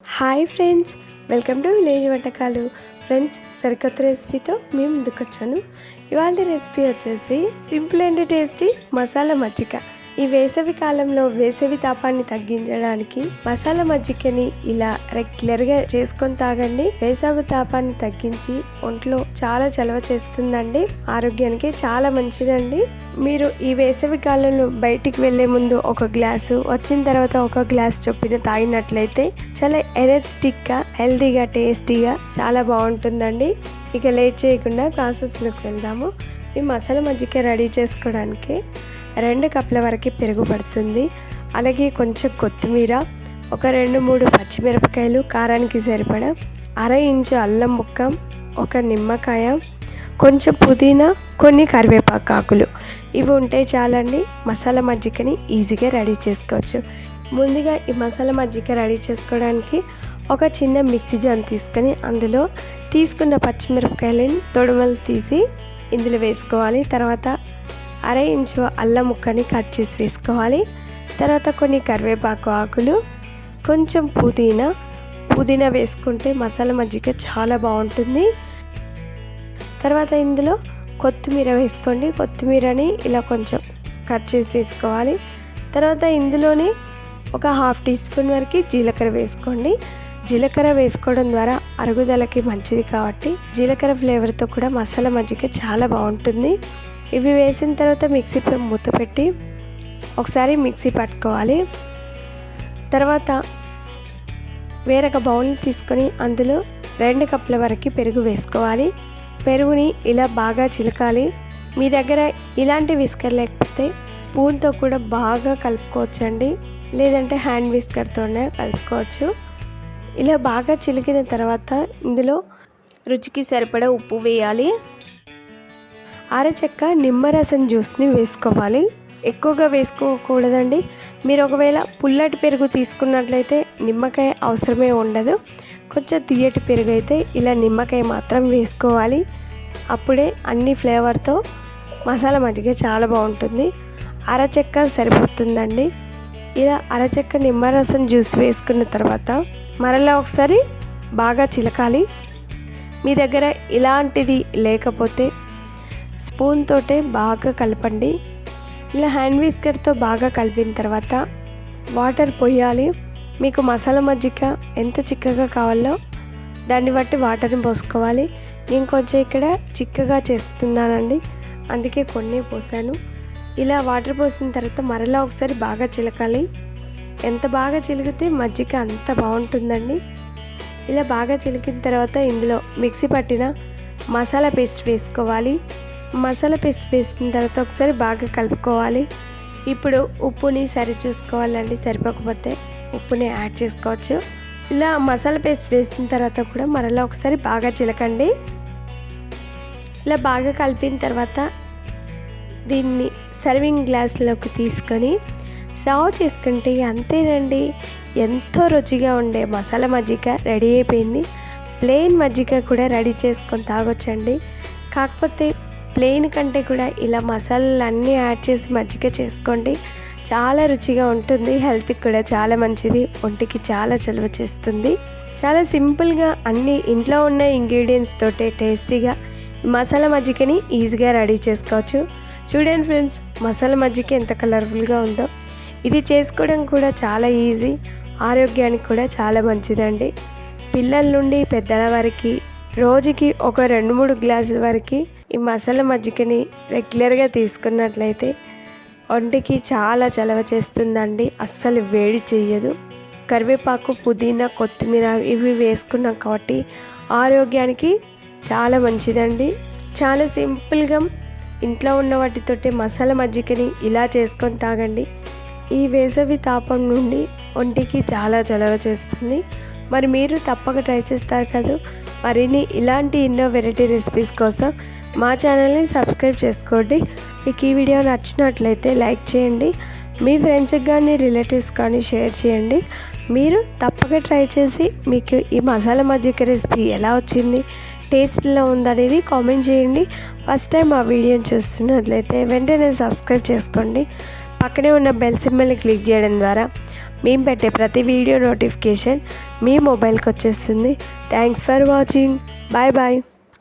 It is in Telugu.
Hi friends welcome to village వంటకాలు. ఫ్రెండ్స్ సరికొత్త రెసిపీతో మేము ముందుకు వచ్చాను ఇవాళ రెసిపీ వచ్చేసి సింపుల్ అండ్ టేస్టీ మసాలా మజ్జిగ. ఈ వేసవి కాలంలో వేసవి తాపాన్ని తగ్గించడానికి మసాలా మజ్జిగని ఇలా రెగ్యులర్గా చేసుకొని తాగండి. వేసవి తాపాన్ని తగ్గించి ఒంట్లో చాలా చలవ చేస్తుందండి. ఆరోగ్యానికి చాలా మంచిదండి. మీరు ఈ వేసవి కాలంలో బయటికి వెళ్ళే ముందు ఒక గ్లాసు వచ్చిన తర్వాత ఒక గ్లాస్ చొప్పున తాగినట్లయితే చాలా ఎనర్జెటిక్గా హెల్తీగా టేస్టీగా చాలా బాగుంటుందండి. ఇక లేట్ చేయకుండా ప్రాసెస్లోకి వెళ్దాము. ఈ మసాలా మజ్జిగ రెడీ చేసుకోవడానికి రెండు కప్పుల వరకు పెరుగు పడుతుంది. అలాగే కొంచెం కొత్తిమీర ఒక రెండు మూడు పచ్చిమిరపకాయలు కారానికి సరిపడా అర ఇంచు అల్లం ముక్క ఒక నిమ్మకాయ కొంచెం పుదీనా కొన్ని కరివేపాకు ఆకులు. ఇవి ఉంటే చాలండి మసాలా మజ్జిగని ఈజీగా రెడీ చేసుకోవచ్చు. ముందుగా ఈ మసాలా మజ్జిగ రెడీ చేసుకోవడానికి ఒక చిన్న మిక్సీ జాన్ తీసుకొని అందులో తీసుకున్న పచ్చిమిరపకాయలని తొడమలు తీసి ఇందులో వేసుకోవాలి. తర్వాత అర ఇంచు అల్లం ముక్కని కట్ చేసి వేసుకోవాలి. తర్వాత కొన్ని కరివేపాకు ఆకులు కొంచెం పుదీనా. పుదీనా వేసుకుంటే మసాలా మజ్జిగ చాలా బాగుంటుంది. తర్వాత ఇందులో కొత్తిమీర వేసుకోండి. కొత్తిమీరని ఇలా కొంచెం కట్ చేసి వేసుకోవాలి. తర్వాత ఇందులోనే ఒక హాఫ్ టీ స్పూన్ వరకు జీలకర్ర వేసుకోండి. జీలకర్ర వేసుకోవడం ద్వారా అరుగుదలకి మంచిది కాబట్టి జీలకర్ర ఫ్లేవర్తో కూడా మసాలా మజ్జిగ చాలా బాగుంటుంది. ఇవి వేసిన తర్వాత మిక్సీ మూత పెట్టి ఒకసారి మిక్సీ పట్టుకోవాలి. తర్వాత వేరొక బౌల్ తీసుకొని అందులో రెండు కప్పుల వరకు పెరుగు వేసుకోవాలి. పెరుగుని ఇలా బాగా చిలకాలి. మీ దగ్గర ఇలాంటి విస్కర్ లేకపోతే స్పూన్తో కూడా బాగా కలుపుకోవచ్చండి. లేదంటే హ్యాండ్ విస్కర్తోనే కలుపుకోవచ్చు. ఇలా బాగా చిలికిన తర్వాత ఇందులో రుచికి సరిపడా ఉప్పు వేయాలి. అరచెక్క నిమ్మరసం జ్యూస్ని వేసుకోవాలి. ఎక్కువగా వేసుకోకూడదండి. మీరు ఒకవేళ పుల్లటి పెరుగు తీసుకున్నట్లయితే నిమ్మకాయ అవసరమే ఉండదు. కొంచెం తీయటి పెరుగు అయితే ఇలా నిమ్మకాయ మాత్రం వేసుకోవాలి. అప్పుడే అన్ని ఫ్లేవర్తో మసాలా మజ్జిగ చాలా బాగుంటుంది. అరచెక్క సరిపోతుందండి. ఇలా అరచెక్క నిమ్మరసం జ్యూస్ వేసుకున్న తర్వాత మరలా ఒకసారి బాగా చిలకాలి. మీ దగ్గర ఇలాంటిది లేకపోతే స్పూన్ తోటే బాగా కలపండి. ఇలా హ్యాండ్ విస్కర్తో బాగా కలిపిన తర్వాత వాటర్ పోయాలి. మీకు మసాలా మజ్జిగ ఎంత చిక్కగా కావాలో దాన్ని బట్టి వాటర్ని పోసుకోవాలి. నేను కొంచెం ఇక్కడ చిక్కగా చేస్తున్నానండి. అందుకే కొన్ని పోసాను. ఇలా వాటర్ పోసిన తర్వాత మరలా ఒకసారి బాగా చిలకాలి. ఎంత బాగా చిలికితే మజ్జిగ అంత బాగుంటుందండి. ఇలా బాగా చిలికిన తర్వాత ఇందులో మిక్సీ పట్టిన మసాలా పేస్ట్ వేసుకోవాలి. మసాలా పేస్ట్ వేసిన తర్వాత ఒకసారి బాగా కలుపుకోవాలి. ఇప్పుడు ఉప్పుని సరి చూసుకోవాలండి సరిపోకపోతే ఉప్పుని యాడ్ చేసుకోవచ్చు. ఇలా మసాలా పేస్ట్ వేసిన తర్వాత కూడా మరలా ఒకసారి బాగా చిలకండి. ఇలా బాగా కలిపిన తర్వాత దీన్ని సర్వింగ్ గ్లాస్లోకి తీసుకొని సర్వ్ చేసుకుంటే అంతేనండి. ఎంతో రుచిగా ఉండే మసాలా మజ్జిగ రెడీ అయిపోయింది. ప్లెయిన్ మజ్జిగ కూడా రెడీ చేసుకొని తాగొచ్చండి. కాకపోతే ప్లెయిన్ కంటే కూడా ఇలా మసాలాలు అన్నీ యాడ్ చేసి మజ్జిగ చేసుకోండి. చాలా రుచిగా ఉంటుంది. హెల్త్కి కూడా చాలా మంచిది. ఒంటికి చాలా చలువ చేస్తుంది. చాలా సింపుల్గా అన్ని ఇంట్లో ఉన్న ఇంగ్రీడియంట్స్ తోటే టేస్టీగా మసాలా మజ్జిగని ఈజీగా రెడీ చేసుకోవచ్చు. చూడండి ఫ్రెండ్స్ మసాలా మజ్జిగ ఎంత కలర్ఫుల్గా ఉందో. ఇది చేసుకోవడం కూడా చాలా ఈజీ ఆరోగ్యానికి కూడా చాలా మంచిదండి. పిల్లల నుండి పెద్దల వరకు రోజుకి ఒక రెండు మూడు గ్లాసుల వరకు ఈ మసాలా మజ్జిగని రెగ్యులర్గా తీసుకున్నట్లయితే ఒంటికి చాలా చలవ చేస్తుందండి అస్సలు వేడి చేయదు కరివేపాకు పుదీనా కొత్తిమీర ఇవి వేసుకున్నాం కాబట్టి ఆరోగ్యానికి చాలా మంచిదండి. చాలా సింపుల్గా ఇంట్లో ఉన్న వాటితోటి మసాలా మజ్జిగని ఇలా చేసుకొని తాగండి. ఈ వేసవి తాపం నుండి ఒంటికి చాలా చలవ చేస్తుంది. మరి మీరు తప్పక ట్రై చేస్తారు కదా? మరిన్ని ఇలాంటి ఎన్నో వెరైటీ రెసిపీస్ కోసం మా ఛానల్ని సబ్స్క్రైబ్ చేసుకోండి. మీకు ఈ వీడియో నచ్చినట్లయితే లైక్ చేయండి. మీ ఫ్రెండ్స్కి కానీ రిలేటివ్స్ కానీ షేర్ చేయండి. మీరు తప్పక ట్రై చేసి మీకు ఈ మసాలా మజ్జిగ రెసిపీ ఎలా వచ్చింది? టేస్ట్లో ఉందనేది కామెంట్ చేయండి. ఫస్ట్ టైం ఆ వీడియోని చూస్తున్నట్లయితే వెంటనే సబ్స్క్రైబ్ చేసుకోండి. పక్కనే ఉన్న బెల్ సింబల్ని క్లిక్ చేయడం ద్వారా మేము పెట్టే ప్రతి వీడియో నోటిఫికేషన్ మీ మొబైల్కి వచ్చేస్తుంది. Thanks for watching. Bye bye.